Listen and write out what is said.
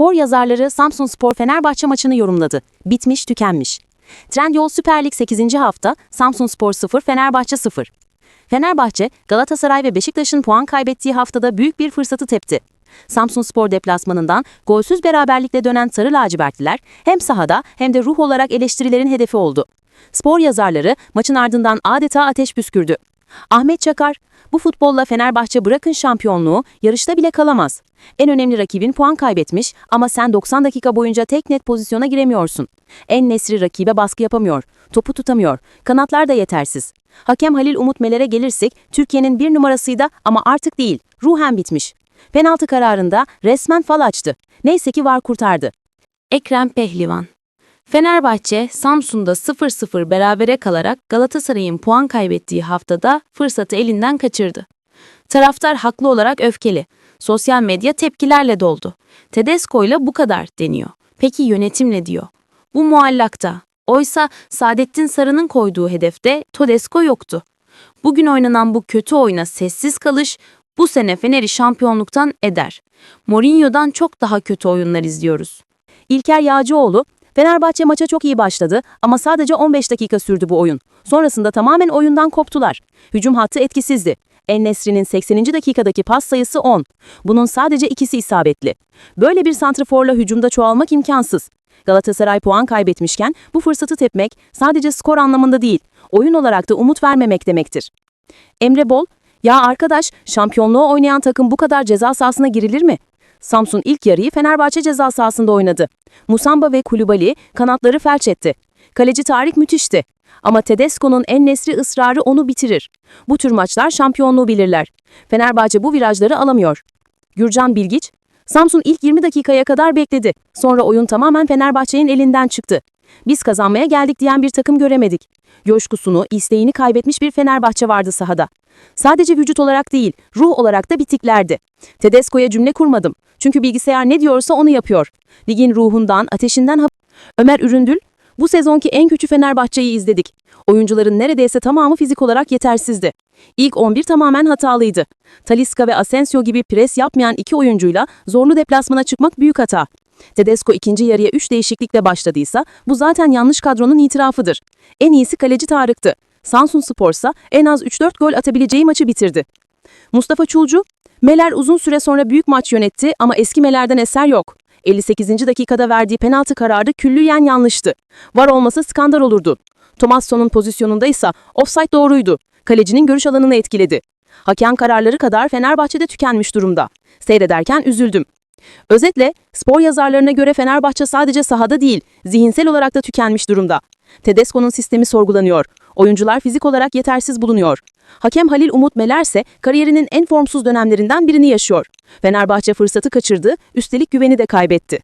Spor yazarları Samsun Spor Fenerbahçe maçını yorumladı. Bitmiş, tükenmiş. Trendyol Süper Lig 8. hafta Samsun Spor 0, Fenerbahçe 0. Fenerbahçe, Galatasaray ve Beşiktaş'ın puan kaybettiği haftada büyük bir fırsatı tepti. Samsun Spor deplasmanından golsüz beraberlikle dönen Sarı Lacivertliler hem sahada hem de ruh olarak eleştirilerin hedefi oldu. Spor yazarları maçın ardından adeta ateş püskürdü. Ahmet Çakar, bu futbolla Fenerbahçe bırakın şampiyonluğu, yarışta bile kalamaz. En önemli rakibin puan kaybetmiş ama sen 90 dakika boyunca tek net pozisyona giremiyorsun. En Nesri rakibe baskı yapamıyor, topu tutamıyor, kanatlar da yetersiz. Hakem Halil Umut Meler'e gelirsek Türkiye'nin bir numarasıydı ama artık değil, ruhen bitmiş. Penaltı kararında resmen fal açtı. Neyse ki var kurtardı. Ekrem Pehlivan Fenerbahçe, Samsun'da 0-0 berabere kalarak Galatasaray'ın puan kaybettiği haftada fırsatı elinden kaçırdı. Taraftar haklı olarak öfkeli. Sosyal medya tepkilerle doldu. Tedesco ile bu kadar deniyor. Peki yönetimle diyor. Bu muallakta. Oysa Saadettin Sarı'nın koyduğu hedefte Tedesco yoktu. Bugün oynanan bu kötü oyuna sessiz kalış bu sene Fener'i şampiyonluktan eder. Mourinho'dan çok daha kötü oyunlar izliyoruz. İlker Yağcıoğlu, Fenerbahçe maça çok iyi başladı ama sadece 15 dakika sürdü bu oyun. Sonrasında tamamen oyundan koptular. Hücum hattı etkisizdi. En-Nesri'nin 80. dakikadaki pas sayısı 10. Bunun sadece ikisi isabetli. Böyle bir santraforla hücumda çoğalmak imkansız. Galatasaray puan kaybetmişken bu fırsatı tepmek sadece skor anlamında değil, oyun olarak da umut vermemek demektir. Emre Bol, ya arkadaş şampiyonluğu oynayan takım bu kadar ceza sahasına girilir mi? Samsun ilk yarıyı Fenerbahçe ceza sahasında oynadı. Musamba ve Kulübali kanatları felç etti. Kaleci Tarık müthişti. Ama Tedesco'nun en nesri ısrarı onu bitirir. Bu tür maçlar şampiyonluğu bilirler. Fenerbahçe bu virajları alamıyor. Gürcan Bilgiç, Samsun ilk 20 dakikaya kadar bekledi. Sonra oyun tamamen Fenerbahçe'nin elinden çıktı. Biz kazanmaya geldik diyen bir takım göremedik. Coşkusunu, isteğini kaybetmiş bir Fenerbahçe vardı sahada. Sadece vücut olarak değil, ruh olarak da bitiklerdi. Tedesco'ya cümle kurmadım. Çünkü bilgisayar ne diyorsa onu yapıyor. Ligin ruhundan, ateşinden Ömer Üründül, bu sezonki en kötü Fenerbahçe'yi izledik. Oyuncuların neredeyse tamamı fizik olarak yetersizdi. İlk 11 tamamen hatalıydı. Talisca ve Asensio gibi pres yapmayan iki oyuncuyla zorlu deplasmana çıkmak büyük hata. Tedesco ikinci yarıya 3 değişiklikle başladıysa bu zaten yanlış kadronun itirafıdır. En iyisi kaleci Tarık'tı. Samsun Spor'sa en az 3-4 gol atabileceği maçı bitirdi. Mustafa Çulcu, Meler uzun süre sonra büyük maç yönetti ama eski Meler'den eser yok. 58. dakikada verdiği penaltı kararı küllüyen yanlıştı. Var olmasa skandal olurdu. Tomasson'un pozisyonunda ise offside doğruydu. Kalecinin görüş alanını etkiledi. Hakem kararları kadar Fenerbahçe'de tükenmiş durumda. Seyrederken üzüldüm. Özetle spor yazarlarına göre Fenerbahçe sadece sahada değil, zihinsel olarak da tükenmiş durumda. Tedesco'nun sistemi sorgulanıyor. Oyuncular fizik olarak yetersiz bulunuyor. Hakem Halil Umut Meler ise kariyerinin en formsuz dönemlerinden birini yaşıyor. Fenerbahçe fırsatı kaçırdı, üstelik güveni de kaybetti.